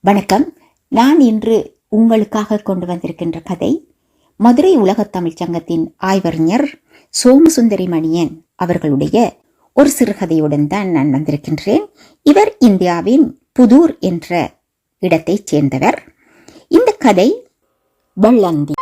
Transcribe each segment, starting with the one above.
வணக்கம். நான் இன்று உங்களுக்காக கொண்டு வந்திருக்கின்ற கதை மதுரை உலகத் தமிழ்ச் சங்கத்தின் ஆய்வறிஞர் சோமசுந்தரி மணியன் அவர்களுடைய ஒரு சிறுகதையுடன் தான் நான் வந்திருக்கின்றேன். இவர் இந்தியாவின் புதூர் என்ற இடத்தைச் சேர்ந்தவர். இந்த கதை வள்ளந்தி.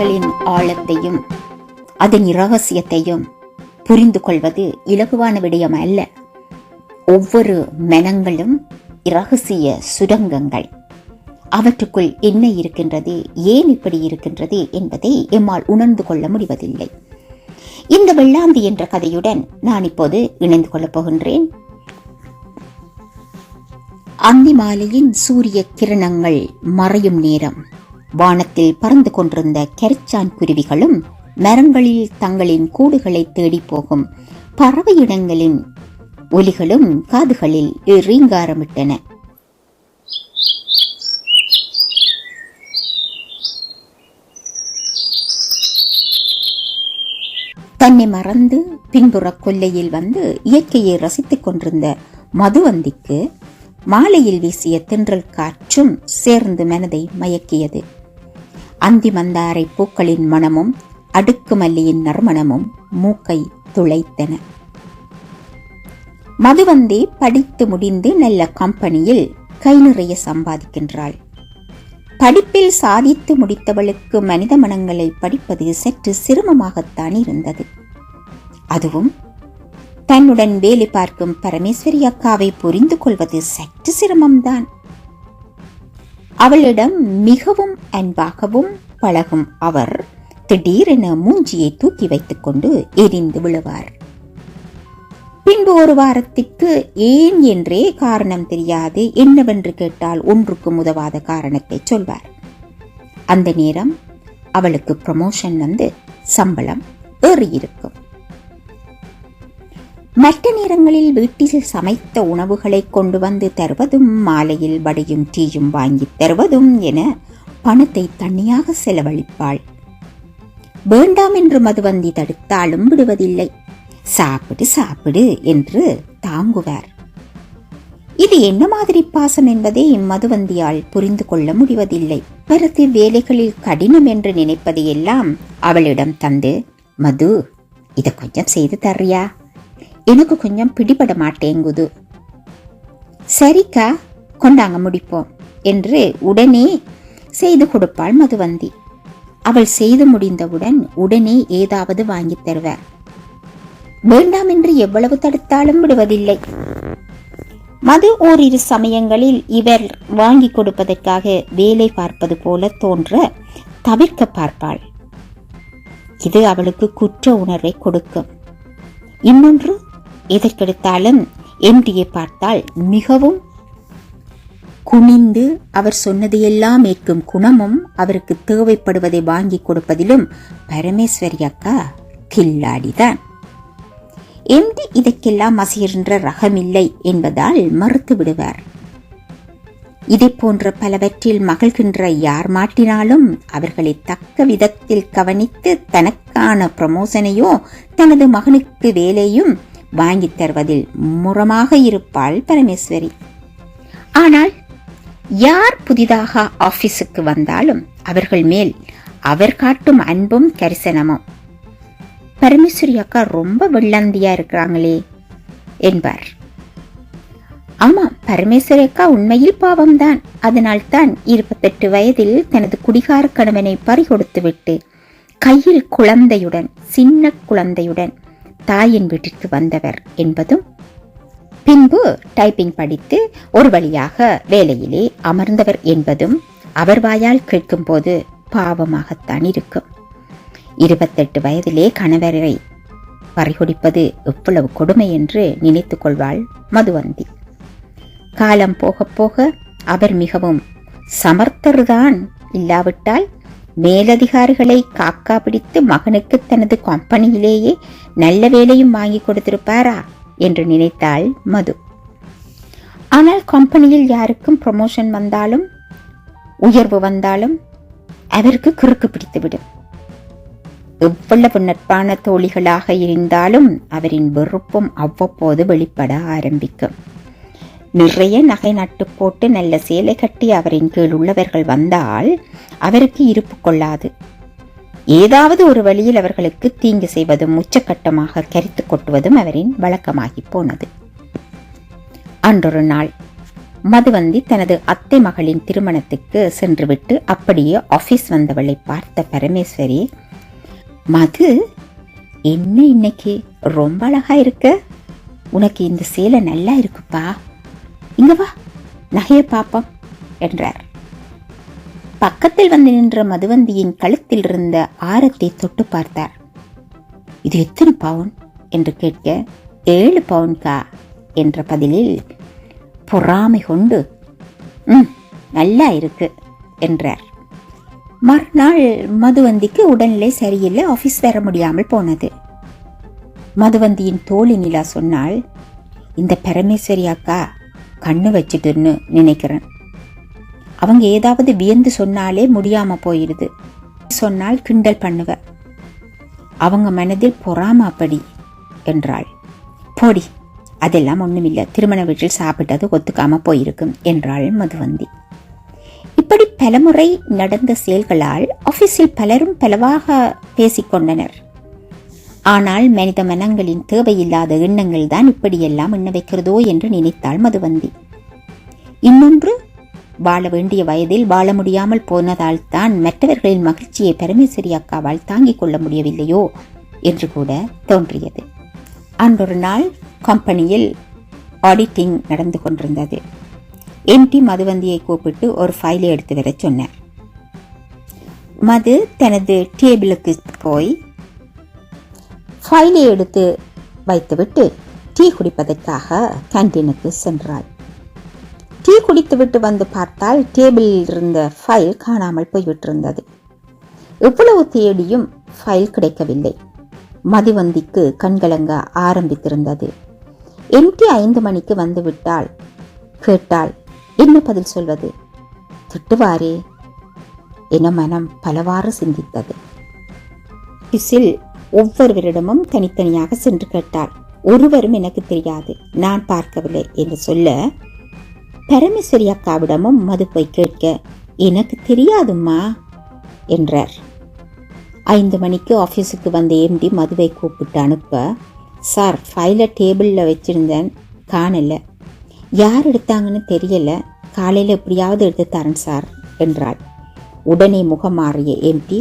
மனித ஆழத்தையும் அதன் இரகசியத்தையும் புரிந்து கொள்வது இலகுவான விடயம் அல்ல. ஒவ்வொரு மனங்களும் இரகசிய சுரங்கங்கள். அவற்றுக்குள் என்ன இருக்கின்றது ஏன் இப்படி இருக்கின்றது என்பதை எம்மால் உணர்ந்து கொள்ள முடிவதில்லை. இந்த வெள்ளாந்தி என்ற கதையுடன் நான் இப்போது இணைந்து கொள்ளப் போகின்றேன். அந்தி மாலையின் சூரிய கிரணங்கள் மறையும் நேரம். வானத்தில் பறந்து கொண்டிருந்த கெரிச்சான் குருவிகளும் மரங்களில் தங்களின் கூடுகளை தேடி போகும் பறவை இடங்களின் ஒலிகளும் காதுகளில் ரீங்காரமிட்டன. தன்னை மறந்து பின்புற கொல்லையில் வந்து இயற்கையை ரசித்துக் கொண்டிருந்த மதுவந்திக்கு மாலையில் வீசிய தென்றல் காற்றும் சேர்ந்து மனதை மயக்கியது. அந்தி மந்தாரை பூக்களின் மணமும் அடுக்கு மல்லியின் நறுமணமும் மூக்கை துளைத்தன. மதுவந்தி படித்து முடிந்து நல்ல கம்பெனியில் கை நிறைய சம்பாதிக்கின்றாள். படிப்பில் சாதித்து முடித்தவளுக்கு மனித மனங்களை படிப்பது சற்று சிரமமாகத்தான் இருந்தது. அதுவும் தன்னுடன் வேலை பார்க்கும் பரமேஸ்வரி அக்காவை புரிந்து கொள்வது சற்று சிரமம்தான். அவளிடம் மிகவும் அன்பாகவும் பழகும் அவர் திடீரென மூஞ்சியை தூக்கி வைத்துக் கொண்டு எரிந்து விழுவார். பின்பு ஒரு வாரத்திற்கு ஏன் என்றே காரணம் தெரியாது என்னவென்று கேட்டால் ஒன்றுக்கும் உதவாத காரணத்தை சொல்வார். அந்த நேரம் அவளுக்கு ப்ரமோஷன் வந்து சம்பளம் ஏறியிருக்கும். மற்ற நேரங்களில் வீட்டில் சமைத்த உணவுகளை கொண்டு வந்து தருவதும் மாலையில் வடையும் டீயும் வாங்கி தருவதும் என பணத்தை தனியாக செலவழிப்பாள். வேண்டாம் என்று மதுவந்தி தடுத்தாலும் விடுவதில்லை. சாப்பிடு சாப்பிடு என்று தாங்குவார். இது என்ன மாதிரி பாசம் என்பதை மதுவந்தியால் புரிந்து கொள்ள முடிவதில்லை. பிறகு வேலைகளில் கடினம் என்று நினைப்பதையெல்லாம் அவளிடம் தந்து மது இதை கொஞ்சம் செய்து தர்றியா? எனக்கு கொஞ்சம் பிடிபட மாட்டேங்குது. சரிக்கா கொண்டாங்க முடிப்போம் என்று உடனே செய்து கொடுப்பாள் மதுவந்தி. அவள் செய்து முடிந்தவுடன் உடனே ஏதாவது வாங்கித் தருவார். வேண்டாம் என்று எவ்வளவு தடுத்தாலும் விடுவதில்லை. மது ஓரிரு சமயங்களில் இவர் வாங்கி கொடுப்பதற்காக வேலை பார்ப்பது போல தோன்ற தவிர்க்க பார்ப்பாள். இது அவளுக்கு குற்ற உணர்வை கொடுக்கும். இன்னொன்று எதற்கெடுத்தாலும் எம்டியை பார்த்தால் மிகவும் குனிந்து அவர் சொன்னதையெல்லாம் ஏற்கும் குணமும் அவருக்கு தேவைப்படுவதை வாங்கி கொடுப்பதிலும் பரமேஸ்வரி அக்கா கில்லாடிதான். எம்டி இதற்கெல்லாம் அசையின்ற ரகமில்லை என்பதால் மறுத்து விடுவார். இதை போன்ற பலவற்றில் மகிழ்கின்ற யார் மாட்டினாலும் அவர்களை தக்க விதத்தில் கவனித்து தனக்கான ப்ரமோஷனையோ தனது மகனுக்கு வேலையும் வாங்கித் தருவதில் முறமாக இருப்பாள் பரமேஸ்வரி. ஆனால் யார் புதிதாக ஆபீஸுக்கு வந்தாலும் அவர்கள் மேல் அவர் காட்டும் அன்பும் கரிசனமும். பரமேஸ்வரி அக்கா ரொம்ப வெள்ளாந்தியா இருக்கிறாங்களே என்பார். ஆமாம் பரமேஸ்வரி அக்கா உண்மையில் பாவம்தான். அதனால்தான் இருபத்தெட்டு வயதில் தனது குடிகார கணவனை பறிகொடுத்துவிட்டு கையில் குழந்தையுடன் சின்ன குழந்தையுடன் தாயின் வீட்டிற்கு வந்தவர் என்பதும் பின்பு டைப்பிங் படித்து ஒரு வழியாக வேலையிலே அமர்ந்தவர் என்பதும் அவர் வாயால் கேட்கும்போது பாவமாகத்தான் இருக்கும். இருபத்தெட்டு வயதிலே கணவரை பறிகொடிப்பது எவ்வளவு கொடுமை என்று நினைத்து கொள்வாள் மதுவந்தி. காலம் போக போக அவர் மிகவும் சமர்த்தர்தான் இல்லாவிட்டால் மேலதிகாரிகளை காக்கா பிடித்து மகனுக்கு தனது கம்பெனியிலேயே நல்ல வேலையும் வாங்கி கொடுத்திருப்பாரா என்று நினைத்தாள் மது. ஆனால் கம்பெனியில் யாருக்கும் ப்ரமோஷன் வந்தாலும் உயர்வு வந்தாலும் அவருக்கு குறுக்கு பிடித்துவிடும். எவ்வளவு நட்பான தோழிகளாக இருந்தாலும் அவரின் வெறுப்பும் அவ்வப்போது வெளிப்பட ஆரம்பிக்கும். நிறைய நகை நட்டு போட்டு நல்ல சேலை கட்டி அவரின் கீழ் உள்ளவர்கள் வந்தால் அவருக்கு இருப்பு கொள்ளாது. ஏதாவது ஒரு வழியில் அவர்களுக்கு தீங்கு செய்வதும் உச்சக்கட்டமாக கரித்து கொட்டுவதும் அவரின் வழக்கமாகி போனது. அன்றொரு நாள் மதுவந்தி தனது அத்தை மகளின் திருமணத்துக்கு சென்றுவிட்டு அப்படியே ஆபீஸ் வந்தவளை பார்த்த பரமேஸ்வரி மது என்ன இன்னைக்கு? ரொம்ப அழகா இருக்க. உனக்கு இந்த சேலை நல்லா இருக்குப்பா. இங்க வா. நகையை பாப்போம் என்றார். பக்கத்தில் வந்து நின்ற மதுவந்தியின் கழுத்தில் இருந்த ஆரத்தை தொட்டு பார்த்தார். இது எத்தனை பவுன்? என்று கேட்க ஏழு பவுன்கா என்ற பதிலில் பொறாமை கொண்டு ம் நல்லா இருக்கு என்றார். மறுநாள் மதுவந்திக்கு உடல்நிலை சரியில்லை ஆஃபீஸ் வர முடியாமல் போனது. மதுவந்தியின் தோழி நிலா சொன்னால் இந்த பரமேஸ்வரி அக்கா கண்ணு வச்சுட்டுன்னு நினைக்கிறேன். அவங்க ஏதாவது வியந்து சொன்னாலே முடியாம போயிடுது சொன்னால் கிண்டல் பண்ணுவ. அவங்க மனதில் பொறாம அப்படி என்றாள். போடி அதெல்லாம் ஒண்ணுமில்ல. திருமண வீட்டில் சாப்பிட்டது ஒத்துக்காம போயிருக்கும் என்றாள் மதுவந்தி. இப்படி பலமுறை நடந்த செயல்களால் ஆபீஸில் பலரும் பலவாக பேசிக்கொண்டனர். ஆனால் மனித மனங்களின் தேவையில்லாத எண்ணங்கள் தான் இப்படியெல்லாம் எண்ண வைக்கிறதோ என்று நினைத்தாள் மதுவந்தி. இன்னொன்று வாழ வேண்டிய வயதில் வாழ முடியாமல் போனதால் தான் மற்றவர்களின் மகிழ்ச்சியை பரமேஸ்வரி அக்காவால் தாங்கிக் கொள்ள முடியவில்லையோ என்று கூட தோன்றியது. அன்றொரு நாள் கம்பெனியில் ஆடிட்டிங் நடந்து கொண்டிருந்தது. எம்டி மதுவந்தியை கூப்பிட்டு ஒரு ஃபைலை எடுத்து வர சொன்னார். மது தனது டேபிளுக்கு போய் ஃபைலை எடுத்து வைத்துவிட்டு டீ குடிப்பதற்காக கேன்டீனுக்கு சென்றாள். டீ குடித்துவிட்டு வந்து பார்த்தால் டேபிளில் இருந்த ஃபைல் காணாமல் போய்விட்டிருந்தது. எவ்வளவு தேடியும் ஃபைல் கிடைக்கவில்லை. மதிவந்திக்கு கண்கலங்க ஆரம்பித்திருந்தது. எம்டி ஐந்து மணிக்கு வந்து விட்டால் கேட்டால் என்ன பதில் சொல்வது? திட்டுவாரே. என மனம் பலவாறு சிந்தித்தது. பிசில் ஒவ்வொருவரிடமும் தனித்தனியாக சென்று கேட்டாள். ஒருவரும் எனக்கு தெரியாது நான் பார்க்கவில்லை என்று சொல்ல பரமேஸ்வரி அக்காவிடமும் மது போய் கேட்க எனக்கு தெரியாதும்மா என்றார். ஐந்து மணிக்கு ஆஃபீஸுக்கு வந்த எம்டி மதுவை கூப்பிட்டு அனுப்ப சார் ஃபைலை டேபிளில் வச்சுருந்தேன் காணலை. யார் எடுத்தாங்கன்னு தெரியல காலையில் எப்படியாவது எடுத்து தரேன் சார் என்றாள். உடனே முகம் மாறிய எம்டி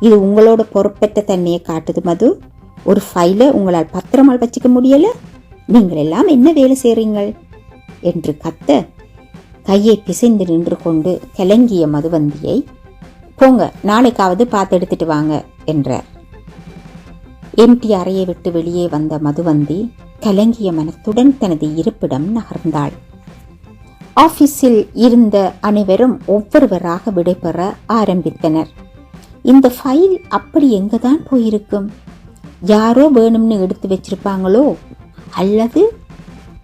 இது உங்களோட பொறுப்பற்ற தன்மையை காட்டுது மது. ஒரு ஃபைலை உங்களால் பத்திரமால் வச்சுக்க முடியல. நீங்கள் எல்லாம் என்ன வேலை செய்றீங்கள்? என்று கத்த கையை பிசைந்து நின்று கொண்டு கலங்கிய மதுவந்தியை போங்க நாளைக்காவது பார்த்து எடுத்துட்டு வாங்க என்றார். எம்டி அறையை விட்டு வெளியே வந்த மதுவந்தி கலங்கிய மனத்துடன் தனது இருப்பிடம் நகர்ந்தாள். ஆபீஸில் இருந்த அனைவரும் ஒவ்வொருவராக விடைபெற ஆரம்பித்தனர். இந்த ஃபைல் அப்படி எங்கே தான் போயிருக்கும்? யாரோ வேணும்னு எடுத்து வச்சிருப்பாங்களோ? அல்லது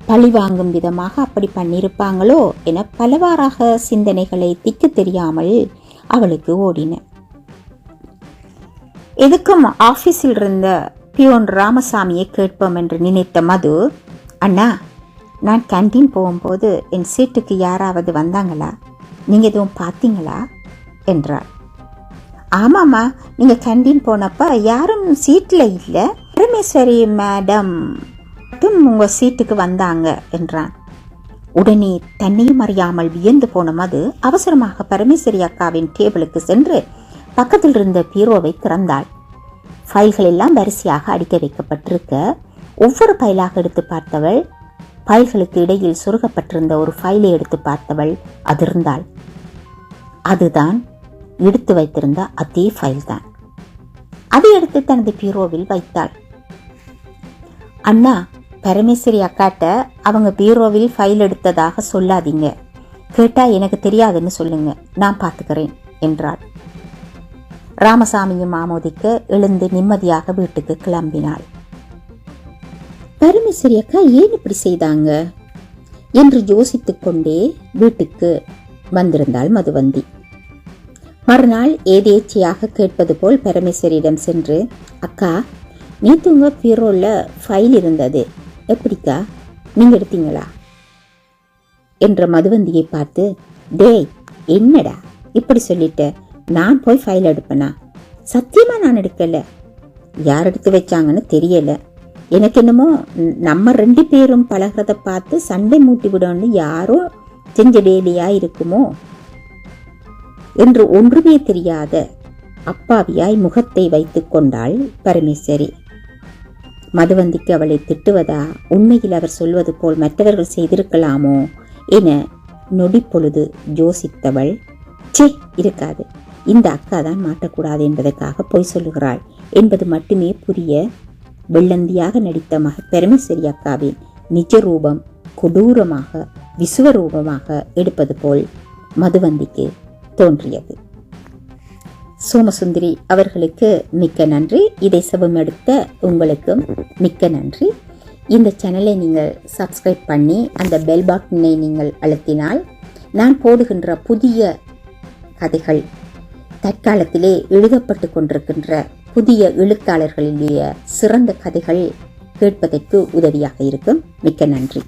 பழி வாங்கும் விதமாக அப்படி பண்ணியிருப்பாங்களோ என பலவாறாக சிந்தனைகளை திக்கு தெரியாமல் அவளுக்கு ஓடின. எதுக்கும் ஆஃபீஸில் இருந்த பியோன் ராமசாமியை கேட்போம் என்று நினைத்த மது அண்ணா நான் கேன்டீன் போகும்போது என் சீட்டுக்கு யாராவது வந்தாங்களா? நீங்கள் எதுவும் பார்த்தீங்களா? என்றாள். ஆமாம்மா. நீங்கள் கேண்டீன் போனப்ப யாரும் சீட்டில் இல்லை. பரமேஸ்வரி மேடம் மட்டும் உங்கள் சீட்டுக்கு வந்தாங்க என்றான். உடனே தன்னையும் அறியாமல் வியந்து போன மது அவசரமாக பரமேஸ்வரி அக்காவின் டேபிளுக்கு சென்று பக்கத்தில் இருந்த பீரோவை திறந்தாள். ஃபைல்கள் எல்லாம் வரிசையாக அடிக்க வைக்கப்பட்டிருக்க ஒவ்வொரு ஃபைலாக எடுத்து பார்த்தவள் ஃபைல்களுக்கு இடையில் சுருகப்பட்டிருந்த ஒரு ஃபைலை எடுத்து பார்த்தவள் அதிர்ந்தாள். அதுதான் எடுத்து வைத்திருந்த அதே ஃபைல் தான். அதை எடுத்து தனது பீரோவில் வைத்தாள். அண்ணா பரமேஸ்வரி அக்காட்ட அவங்க பீரோவில் ஃபைல் எடுத்ததாக சொல்லாதீங்க. கேட்டா எனக்கு தெரியாதுன்னு சொல்லுங்க. நான் பார்த்துக்கிறேன் என்றாள். ராமசாமியும் ஆமோதிக்க எழுந்து நிம்மதியாக வீட்டுக்கு கிளம்பினாள். பரமேஸ்வரி அக்கா ஏன் இப்படி செய்தாங்க? என்று யோசித்துக்கொண்டே வீட்டுக்கு வந்திருந்தாள் மதுவந்தி. மறுநாள் ஏதேச்சையாக கேட்பது போல் பரமேஸ்வரியிடம் சென்று அக்கா நேற்று உங்கள் பீரோவில் ஃபைல் இருந்தது. எப்படிக்கா? நீங்கள் எடுத்தீங்களா? என்ற மதுவந்தியை பார்த்து டேய் என்னடா? இப்படி சொல்லிட்ட நான் போய் ஃபைல் எடுப்பேனா? சத்தியமாக நான் எடுக்கலை. யார் எடுத்து வச்சாங்கன்னு தெரியலை. எனக்கு என்னமோ நம்ம ரெண்டு பேரும் பழகிறத பார்த்து சண்டை மூட்டி விடணும்னு யாரோ செஞ்ச வேலையாக இருக்குமோ? என்று ஒன்றுமே தெரியாத அப்பாவியாய் முகத்தை வைத்துக் கொண்டாள் பரமேஸ்வரி. மதுவந்திக்கு அவளை திட்டுவதா? உண்மையில் அவர் சொல்வது போல் மற்றவர்கள் செய்திருக்கலாமோ? என நொடிப்பொழுது யோசித்தவள் ச்சே இருக்காது. இந்த அக்கா தான் மாட்டக்கூடாது என்பதற்காக பொய் சொல்லுகிறாள் என்பது மட்டுமே புரிய வெள்ளந்தியாக நடித்த மக பெருமேஸ்வரி அக்காவின் நிஜ ரூபம் கொடூரமாக விசுவரூபமாக எடுப்பது போல் மதுவந்திக்கு தோன்றியது. சோமசுந்தரி அவர்களுக்கு மிக்க நன்றி. இதை செவம் எடுத்த உங்களுக்கும் மிக்க நன்றி. இந்த சேனலை நீங்கள் சப்ஸ்கிரைப் பண்ணி அந்த பெல் பட்டனை நீங்கள் அழுத்தினால் நான் போடுகின்ற புதிய கதைகள் தற்காலத்திலே எழுதப்பட்டு கொண்டிருக்கின்ற புதிய எழுத்தாளர்களுடைய சிறந்த கதைகள் கேட்பதற்கு உதவியாக இருக்கும். மிக்க நன்றி.